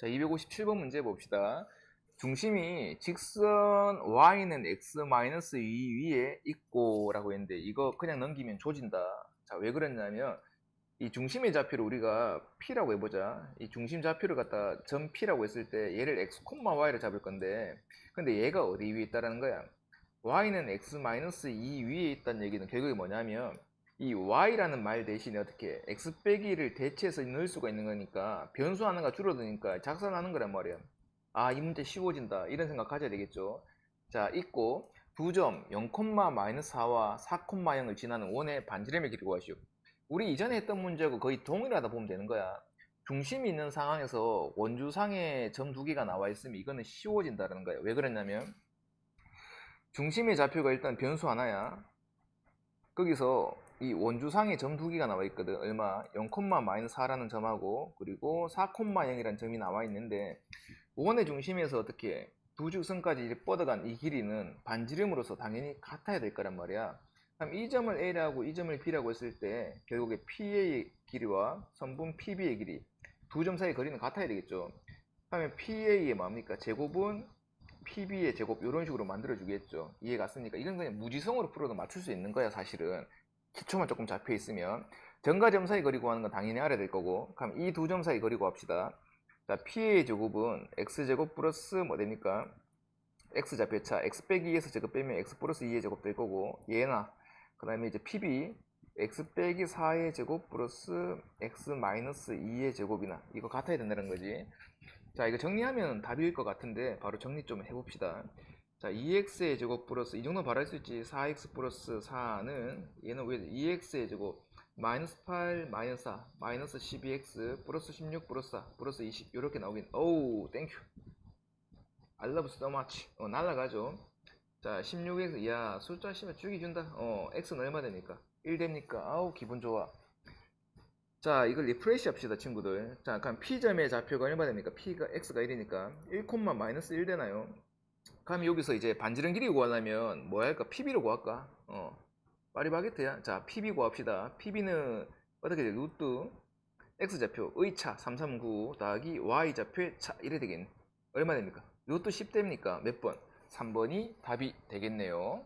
자, 257번 문제 봅시다. 중심이 직선 y는 x-2 위에 있고 라고 했는데 이거 그냥 넘기면 조진다. 자, 왜 그랬냐면 이 중심의 좌표를 우리가 p라고 해보자. 이 중심 좌표를 갖다 점 p라고 했을 때 얘를 x, y를 잡을 건데 근데 얘가 어디 위에 있다라는 거야? y는 x-2 위에 있다는 얘기는 결국에 뭐냐면 이 y라는 말 대신에 어떻게 x 빼기 를 대체해서 넣을 수가 있는 거니까 변수 하나가 줄어드니까 작성하는 거란 말이야. 아, 이 문제 쉬워진다. 이런 생각 가져야 되겠죠. 자, 있고 두 점 0,-4와 4,0을 지나는 원의 반지름의 길이 구하시오. 우리 이전에 했던 문제하고 거의 동일하다 보면 되는 거야. 중심이 있는 상황에서 원주상에 점 두 개가 나와 있으면 이거는 쉬워진다는 거예요. 왜 그랬냐면 중심의 좌표가 일단 변수 하나야. 거기서 이 원주상에 점 두 개가 나와 있거든. 얼마? 0,-4라는 점하고 그리고 4,0이라는 점이 나와 있는데 원의 중심에서 어떻게 두 직선까지 뻗어간 이 길이는 반지름으로서 당연히 같아야 될 거란 말이야. 그럼 이 점을 A라고 이 점을 B라고 했을 때 결국에 PA의 길이와 선분 PB의 길이 두 점 사이 거리는 같아야 되겠죠. 그러면 PA의 뭡니까? 제곱은 PB의 제곱 이런 식으로 만들어 주겠죠. 이해 갔습니까? 이건 그냥 무지성으로 풀어도 맞출 수 있는 거야 사실은. 기초만 조금 잡혀 있으면 점과 점 사이 거리 구하는 건 당연히 알아야 될 거고 그럼 이 두 점 사이 거리 구합시다. 자, P의 제곱은 X제곱 플러스 뭐 됩니까? X 좌표차 X 빼기 2에서 제곱 빼면 X 플러스 2의 제곱 될 거고 얘나 그 다음에 이제 PB X 빼기 4의 제곱 플러스 X 마이너스 2의 제곱이나 이거 같아야 된다는 거지 자 이거 정리하면 답일 것 같은데 바로 정리 좀 해봅시다 자 2x의 제곱 플러스 이 정도 바로 할수 있지. 4x 플러스 4는 얘는 왜 2x의 제곱. 마이너스 8 마이너스 4 마이너스 12x 플러스 16 플러스 4 플러스 20 이렇게 나오긴. 오우 땡큐 I love so much. 어 날라가죠. 자 16x 야 숫자 씨발 죽이 준다. 어 x는 얼마 됩니까? 1 됩니까? 아우 기분 좋아. 자 이걸 리프레시 합시다 친구들. 자 그럼 p점의 좌표가 얼마 됩니까? P가 x가 1이니까. 1, 마이너스 1 되나요 그럼 여기서 이제 반지름 길이 구하려면 뭐 할까? pb로 구할까? 어. 파리바게트야? 자 pb 구합시다. pb는 어떻게 돼? 루트 x좌표 의 차 339 더하기 y좌표의 차 이래 되겠네. 얼마 됩니까? 루트 10 됩니까? 몇 번? 3번이 답이 되겠네요